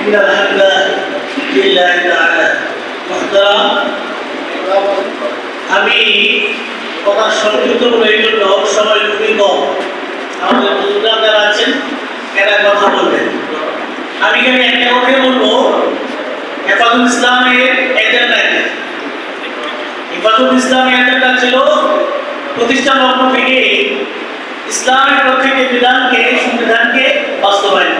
إن الحمد لله تعالى. محترم. আমি কথা সংযুক্ত এই জন্য সময় খুবই কম। আমাদের বুজুরা যারা আছেন এরা কথা বলবেন। আমি এখানে একটা কথাই বলব। হেফাজুল ইসলামের এজেন্ডা হেফাজুল ইসলামের এজেন্ডা ছিল প্রতিষ্ঠান লগ্ন থেকে ইসলামের পক্ষে বিধানকে, সংবিধানকে বাস্তবায়ন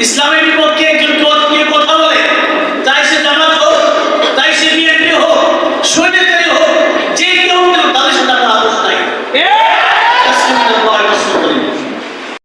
ইসলামের বিপক্ষে একজন পথ নিয়ে কথা বলে তাই সে জামাত হোক তাই সে বিএনপি হোক সৈন্যকারী হোক যে কেউ তাদের সাথে আপনার আপোষ নাই।